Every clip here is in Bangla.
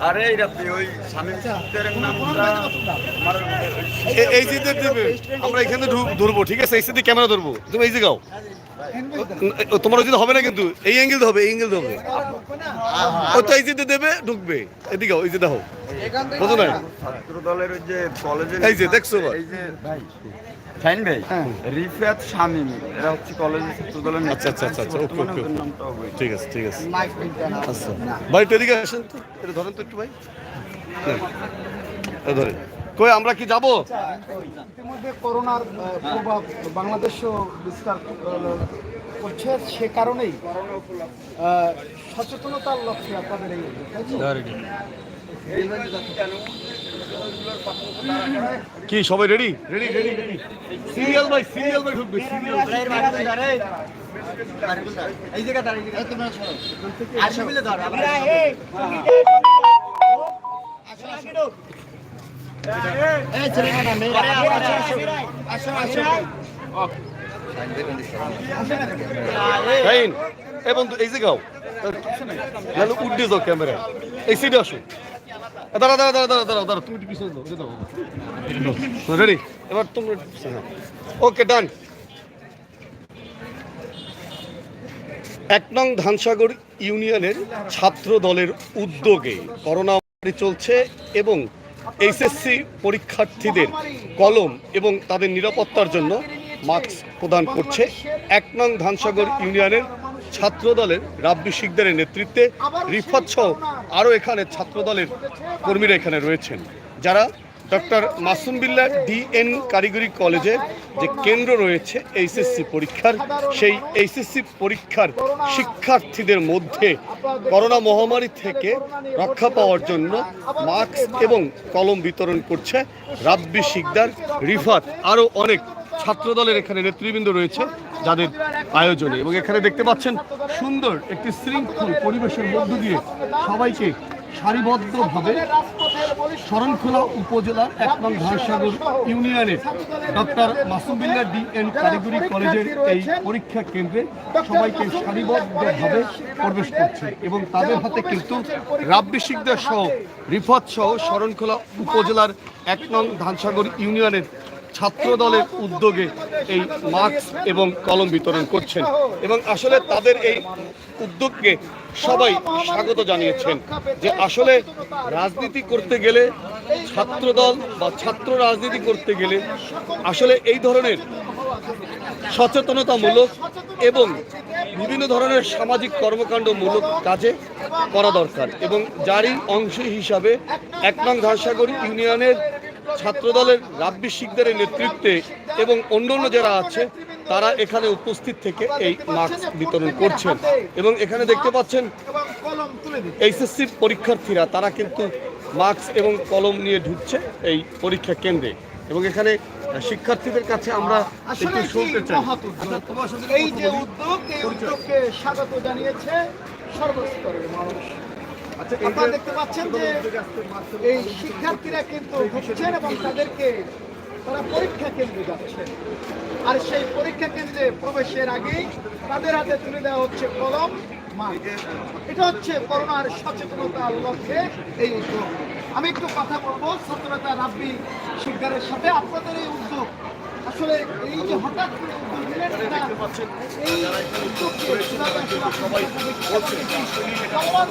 আরে এই রাতে ওই স্বামী নামটা এই যে দেখবে আমরা এখানে ধরবো ঠিক আছে? এই ক্যামেরা ধরবো। তুমি এই যে গাও। তোমার ওই হবে না কিন্তু। এই অ্যাঙ্গেল হবে এই অ্যাঙ্গেল হবে। ও তো এই যে দেবে ঢুকবে। এদিকে ওই যে দেখো। বুঝো না ছাত্র দলের ওই যে কলেজের এই যে, দেখছ বা? এই যে ভাই শাইন ভাই রিফাত শামীম এরা হচ্ছে কলেজের ছাত্র দলের আচ্ছা, আচ্ছা, আচ্ছা, আচ্ছা, ওকে, ওকে। ঠিক আছে ঠিক আছে। আচ্ছা। ভাই একটু এদিকে আসেন তো। এটা ধরেন তো একটু ভাই। হ্যাঁ। ধরেন। কই আমরা কি যাব? ইতিমধ্যে করোনার প্রভাব বাংলাদেশও বিস্তার করছে সে কারণেই। সচেতনতার লক্ষ্যে আপনাদের এই তাই কি সবাই ready ready ready ready serial ভাই সিরিয়াল ভাই ঢুকবে সিরিয়াল রাইন এ বন্ধু, এই যে গাও। যাও ক্যামেরা এই সাইডে আসো। দাঁড়া দাঁড়া দাঁড়া দাঁড়া দাঁড়া দাঁড়া, তুমি পিছনে রেডি? এবার ওকে, ডান। এক নং ধানসাগর ইউনিয়নের ছাত্র দলের উদ্যোগে করোনা চলছে এবং এইচএসসি পরীক্ষার্থীদের কলম এবং তাদের নিরাপত্তার জন্য মাস্ক প্রদান করছে। এক নং ধানসাগর ইউনিয়নের ছাত্রদলের রাব্বি শিকদারের নেতৃত্বে রিফাত সহ আরও এখানে ছাত্রদলের কর্মীরা এখানে রয়েছেন, যারা ডক্টর মাসুম বিল্লাহ ডিএন কারিগরি কলেজে যে কেন্দ্র রয়েছে এইচএসসি পরীক্ষার, সেই এইচএসসি পরীক্ষার শিক্ষার্থীদের মধ্যে করোনা মহামারী থেকে রক্ষা পাওয়ার জন্য মাস্ক এবং কলম বিতরণ করছে রাব্বি শিকদার, রিফাত, আরও অনেক ছাত্র দলের এখানে নেতৃবৃন্দ রয়েছে যাদের আয়োজনে। এবং এখানে দেখতে পাচ্ছেন সুন্দর একটি শৃঙ্খল পরিবেশের মধ্য দিয়ে সবাইকে সারিবদ্ধভাবে শরণখোলা উপজেলার এক নং ধারসাগর ইউনিয়নের ডক্টর মাসুমিল্লা ডি এন কারিগরি কলেজের এই পরীক্ষা কেন্দ্রে সবাইকে সারিবদ্ধভাবে প্রবেশ করছে এবং তাদের হাতে কিন্তু রাব্বি শিকদার সহ রিফাত সহ শরণখোলা উপজেলার এক নং ধানসাগর ইউনিয়নের ছাত্র দলের উদ্যোগে এই মাস্ক এবং কলম বিতরণ করছেন। এবং আসলে তাদের এই উদ্যোগকে সবাই স্বাগত জানিয়েছেন যে আসলে রাজনীতি করতে গেলে ছাত্র দল বা ছাত্র রাজনীতি করতে গেলে আসলে এই ধরনের সচেতনতামূলক এবং বিভিন্ন ধরনের সামাজিক কর্মকাণ্ডমূলক কাজে করা দরকার এবং যারই অংশ হিসাবে এক নং ইউনিয়নের ছাত্রদলের রাব্বি শিকদারের নেতৃত্বে এবং অন্যান্য যারা আছে তারা এখানে উপস্থিত থেকে এই মাস্ক বিতরণ করছেন। এবং এখানে দেখতে পাচ্ছেন এইচএসসি পরীক্ষার্থীরা তারা কিন্তু মাস্ক এবং কলম নিয়ে ঢুকছে এই পরীক্ষা কেন্দ্রে। এবং এখানে শিক্ষার্থীদের কাছে আমরা একটু শুনতে চাই। আচ্ছা, এই যে উদ্যোগ এই উদ্যোগকে স্বাগত জানিয়েছে সর্বস্তরের মানুষ। আপনারা দেখতে পাচ্ছেন যে এই শিক্ষার্থীরা কিন্তু ঢুকছেন এবং তাদেরকে তারা পরীক্ষা কেন্দ্রে যাচ্ছেন আর সেই পরীক্ষা কেন্দ্রে প্রবেশের আগেই তাদের হাতে তুলে দেওয়া হচ্ছে কলম এটা হচ্ছে করোনার সচেতনতার লক্ষ্যে এই উদ্যোগ। আমি একটু কথা বলব সচেতনতা রাব্বি শিকদারের সাথে। আপনাদের এই উদ্যোগ আসলে এই যে হঠাৎ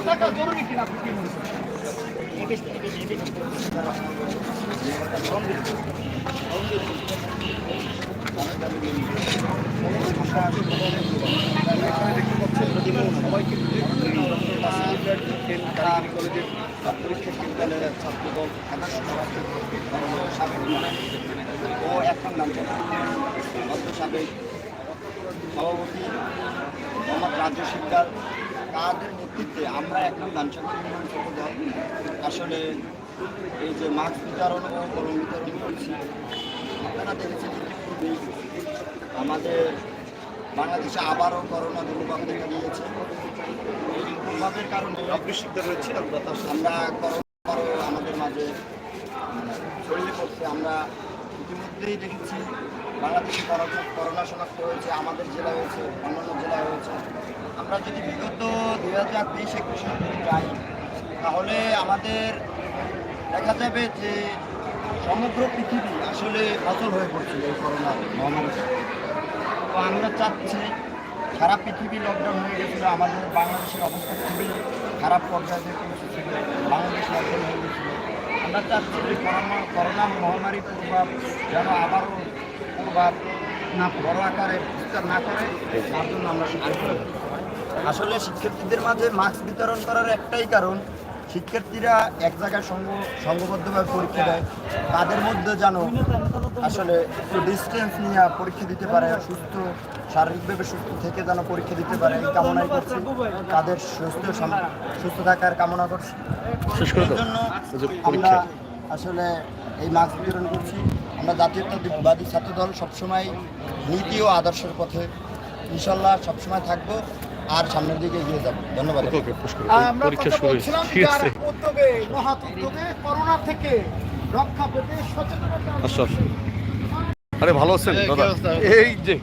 থাকা জরুরি কিনা আপনি কি মনে করেন? ও এখন নাম সাবেক সভাপতি মোহাম্মদ রাজ্য শিকদার তাদের নেতৃত্বে আমরা এখন লাঞ্চন আসলে এই যে মাস্ক বিতরণ ও কলম বিতরণ করছি, আপনারা দেখেছেন আমাদের বাংলাদেশে আবারও করোনা দুর্ভাগ দেখা দিয়েছে। এই দুর্ভাবের কারণে শিকদার রয়েছে আমরা করোনা আমাদের মাঝে ছড়িয়ে পড়ছে। আমরা ইতিমধ্যেই দেখেছি। বাংলাদেশে করোনা শনাক্ত হয়েছে, আমাদের জেলায় হয়েছে, অন্যান্য জেলায় হয়েছে। আমরা যদি বিগত দুই হাজার তেইশ একুশে যাই, তাহলে আমাদের দেখা যাবে যে সমগ্র পৃথিবী আসলে অচল হয়ে পড়ছিল এই করোনা মহামারী তো আমরা চাচ্ছি সারা পৃথিবী লকডাউন হয়ে গেছিল, আমাদের বাংলাদেশের অবস্থা খুবই খারাপ পর্যায়ে পৌঁছেছিল, বাংলাদেশ লকডাউন হয়ে গেছিল। আমরা চাচ্ছি যে করোনা করোনা মহামারীর প্রভাব যেন আবারও প্রভাব না, বড় আকারে বিস্তার না করে, তার জন্য আমরা আসলে শিক্ষার্থীদের মাঝে মাস্ক বিতরণ করার একটাই কারণ, শিক্ষার্থীরা এক জায়গায় সঙ্গ সংঘবদ্ধভাবে পরীক্ষা দেয়, তাদের মধ্যে যেন আসলে একটু ডিস্টেন্স নিয়ে পরীক্ষা দিতে পারে সুস্থ শারীরিকভাবে সুস্থ থেকে যেন পরীক্ষা দিতে পারে এই কামনাই করছি। তাদের সুস্থ সুস্থ থাকার কামনা করছি। এই জন্য আমরা আসলে এই মাস্ক বিতরণ করছি। আমরা জাতীয়তাবাদী ছাত্রদল সবসময় নীতি ও আদর্শের পথে ইনশাল্লাহ সবসময় থাকব আর সামনের দিকে এগিয়ে যাব। ধন্যবাদ। পরীক্ষা শুরু করোনা থেকে রক্ষা পেতে সচেতনতা আচ্ছা। আরে ভালো আছেন দাদা? এই যে